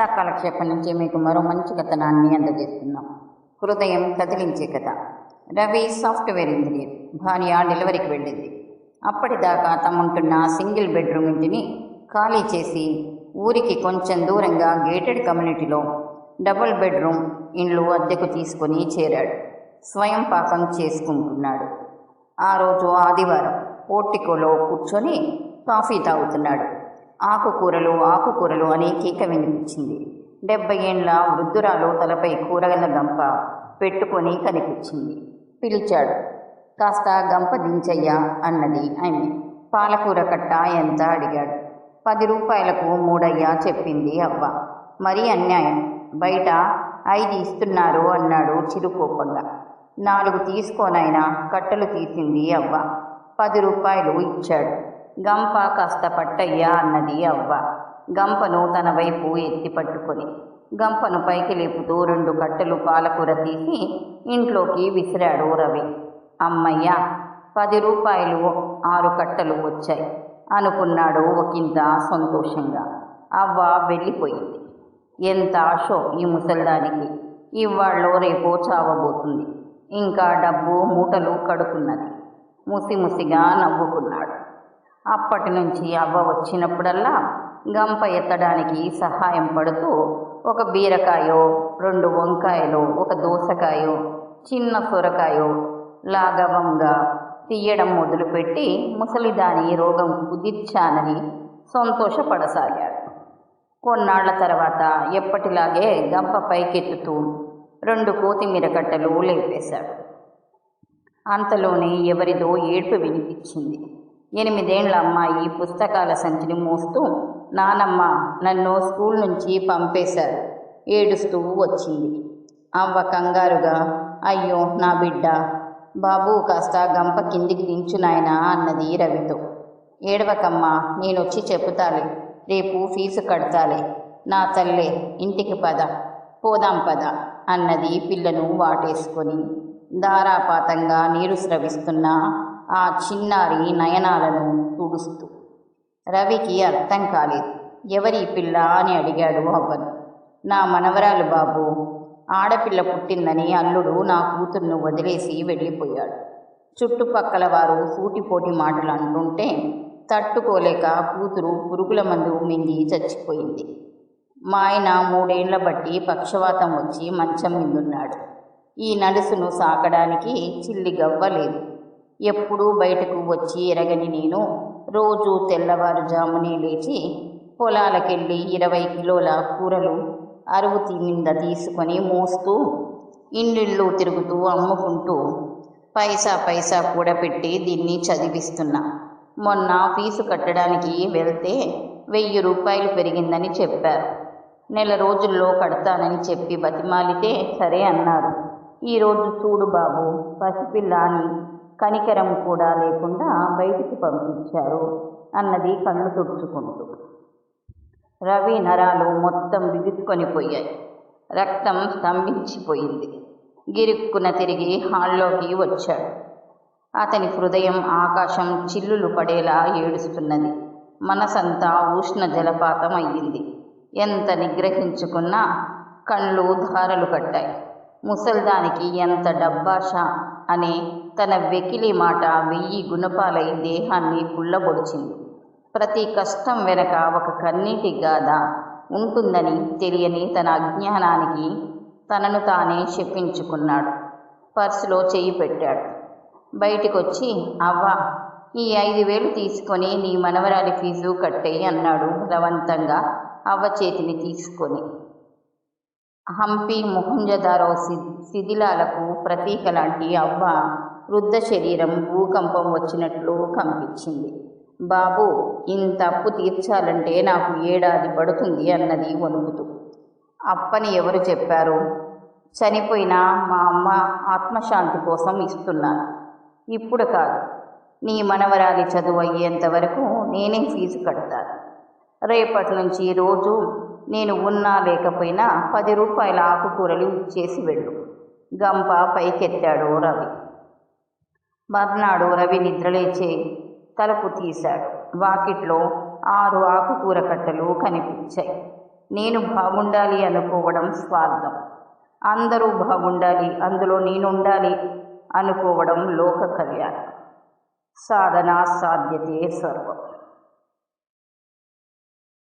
కథా కాలక్షేపం నుంచి మీకు మరో మంచి కథనాన్ని అందజేస్తున్నాం. హృదయం కదిలించే కథ. Ravi software engineer. భార్య డెలివరీకి వెళ్ళింది. అప్పటిదాకా తముంటున్న సింగిల్ బెడ్రూమ్ ఇంటిని ఖాళీ చేసి ఊరికి కొంచెం దూరంగా గేటెడ్ కమ్యూనిటీలో డబుల్ బెడ్రూమ్ ఇండ్లు అద్దెకు తీసుకొని చేరాడు. స్వయం పాకం చేసుకుంటున్నాడు. ఆ రోజు ఆదివారం పోర్టికోలో కూర్చొని కాఫీ తాగుతున్నాడు. ఆకుకూరలు ఆకుకూరలు అని కేక వినిపించింది. డెబ్బై ఏండ్ల వృద్ధురాలు తలపై కూరగాయల గంప పెట్టుకొని కనిపించింది. పిలిచాడు కాస్త గంప దించయ్యా అన్నది ఆమె. పాలకూర కట్ట ఎంత అడిగాడు. పది రూపాయలకు మూడయ్యా చెప్పింది అవ్వ. మరీ అన్యాయం. బయట ఐదు ఇస్తున్నారు అన్నాడు చిరుకోపంగా. నాలుగు తీసుకోనైనా కట్టలు తీసింది అవ్వ. పది రూపాయలు ఇచ్చాడు. గంప కాస్త పట్టయ్యా అన్నది అవ్వ. గంపను తన వైపు ఎత్తి పట్టుకొని గంపను పైకి లేపుతూ రెండు కట్టలు పాలకూర తీసి ఇంట్లోకి విసిరాడు రవి. అమ్మయ్య పది రూపాయలు ఆరు కట్టలు వచ్చాయి అనుకున్నాడు ఒకంత సంతోషంగా. అవ్వ వెళ్ళిపోయింది. ఎంత ఆశో ఈ ముసల్దానికి. ఇవాళ్ళో రేపో చావబోతుంది. ఇంకా డబ్బు మూటలు కడుకున్నది. ముసిముసిగా నవ్వుకున్నాడు. అప్పటి నుంచి అవ్వ వచ్చినప్పుడల్లా గంప ఎత్తడానికి సహాయం పడుతూ ఒక బీరకాయో రెండు వంకాయలో ఒక దోసకాయో చిన్న సొరకాయో లాగవంగా తీయడం మొదలుపెట్టి ముసలిదాని రోగం కుదిర్చానని సంతోషపడసాగాడు. కొన్నాళ్ళ తర్వాత ఎప్పటిలాగే గంప పైకెత్తుతూ రెండు కోతిమీర కట్టలు లేపేశాడు. అంతలోనే ఎవరిదో ఏడుపు వినిపించింది. ఎనిమిదేండ్ల అమ్మాయి పుస్తకాల సంచిని మోస్తూ నానమ్మ నన్ను స్కూల్ నుంచి పంపేశారు. ఏడుస్తూ వచ్చింది. అవ్వ కంగారుగా అయ్యో నా బిడ్డ బాబు కాస్త గంప కిందికి దించు నాయనా అన్నది రవితో. ఏడవకమ్మా నేనొచ్చి చెబుతాలే రేపు ఫీజు కడతాలే. నా తల్లే ఇంటికి పద పోదాం పద అన్నది పిల్లను వాటేసుకొని. ధారాపాతంగా నీరు స్రవిస్తున్న ఆ చిన్నారి నయనాలను తుడుస్తూ. రవికి అర్థం కాలేదు. ఎవరి పిల్ల అని అడిగాడు అవ్వను నా మనవరాలు బాబు ఆడపిల్ల పుట్టిందని అల్లుడు నా కూతుర్ను వదిలేసి వెళ్ళిపోయాడు. చుట్టుపక్కల వారు సూటిపోటి మాటలు అంటుంటే తట్టుకోలేక కూతురు పురుగుల మందు మింగి చచ్చిపోయింది. మా ఆయన మూడేళ్ళ బట్టి పక్షవాతం వచ్చి మంచం మీదున్నాడు. ఈ నడుసును సాకడానికి చిల్లి గవ్వలేదు ఎప్పుడూ బయటకు వచ్చి ఎరగని నేను రోజు తెల్లవారుజామునే లేచి పొలాలకెళ్ళి ఇరవై కిలోల కూరలు అరువు మీద తీసుకొని మోస్తూ ఇండిళ్ళు తిరుగుతూ అమ్ముకుంటూ పైసా పైసా కూడపెట్టి దీన్ని చదివిస్తున్నా. మొన్న ఫీజు కట్టడానికి వెళ్తే వెయ్యి రూపాయలు పెరిగిందని చెప్పారు. నెల రోజుల్లో కడతానని చెప్పి బతిమాలితే సరే అన్నారు. ఈరోజు చూడు బాబు పసిపిల్ల అని కనికరం కూడా లేకుండా బయటికి పంపించారు అన్నది కళ్ళు తుడుచుకుంటూ. రవి నరాలు మొత్తం బిగుసుకొని పోయాయి. రక్తం స్తంభించిపోయింది. గిరుక్కున తిరిగి హాల్లోకి వచ్చాడు. అతని హృదయం ఆకాశం చిల్లులు పడేలా ఏడుస్తున్నది. మనసంతా ఉష్ణ జలపాతం అయ్యింది. ఎంత నిగ్రహించుకున్నా కళ్ళు ధారలు కట్టాయి. ముసల్దానికి ఎంత డబ్బాష అనే తన వెకిలి మాట వెయ్యి గుణపాలై దేహాన్ని పుల్లబొడిచింది ప్రతి కష్టం వెనక ఒక కన్నీటి గాథ ఉంటుందని తెలియని తన అజ్ఞానానికి తనను తానే చెప్పించుకున్నాడు. పర్సులో చేయి పెట్టాడు. బయటికొచ్చి అవ్వ ఈ ఐదు వేలు తీసుకొని నీ మనవరాలి ఫీజు కట్టేయి అన్నాడు బలవంతంగా అవ్వ చేతిని తీసుకొని. హంపి మొహంజదారో శిథిలాలకు ప్రతీక లాంటి అవ్వ వృద్ధ శరీరం భూకంపం వచ్చినట్లు కంపించింది. బాబు ఇంత అప్పు తీర్చాలంటే నాకు ఏడాది పడుతుంది అన్నది వణుకుతూ. అప్పని ఎవరు చెప్పారు? చనిపోయిన మా అమ్మ ఆత్మశాంతి కోసం ఇస్తున్నాను. ఇప్పుడు కాదు. నీ మనవరాలి చదువు అయ్యేంత వరకు నేనే ఫీజు కడతాను. రేపటి నుంచి రోజు నేను ఉన్నా లేకపోయినా పది రూపాయల ఆకుకూరలు ఇచ్చేసి వెళ్ళు. గంప పైకెత్తాడు రవి. మర్నాడు రవి నిద్రలేచే తలుపు తీశాడు. వాకిట్లో ఆరు ఆకుకూర కట్టలు కనిపించాయి. నేను బాగుండాలి అనుకోవడం స్వార్థం. అందరూ బాగుండాలి అందులో నేనుండాలి అనుకోవడం లోక కళ్యాణం. సాధన సాధ్యతే సర్వం.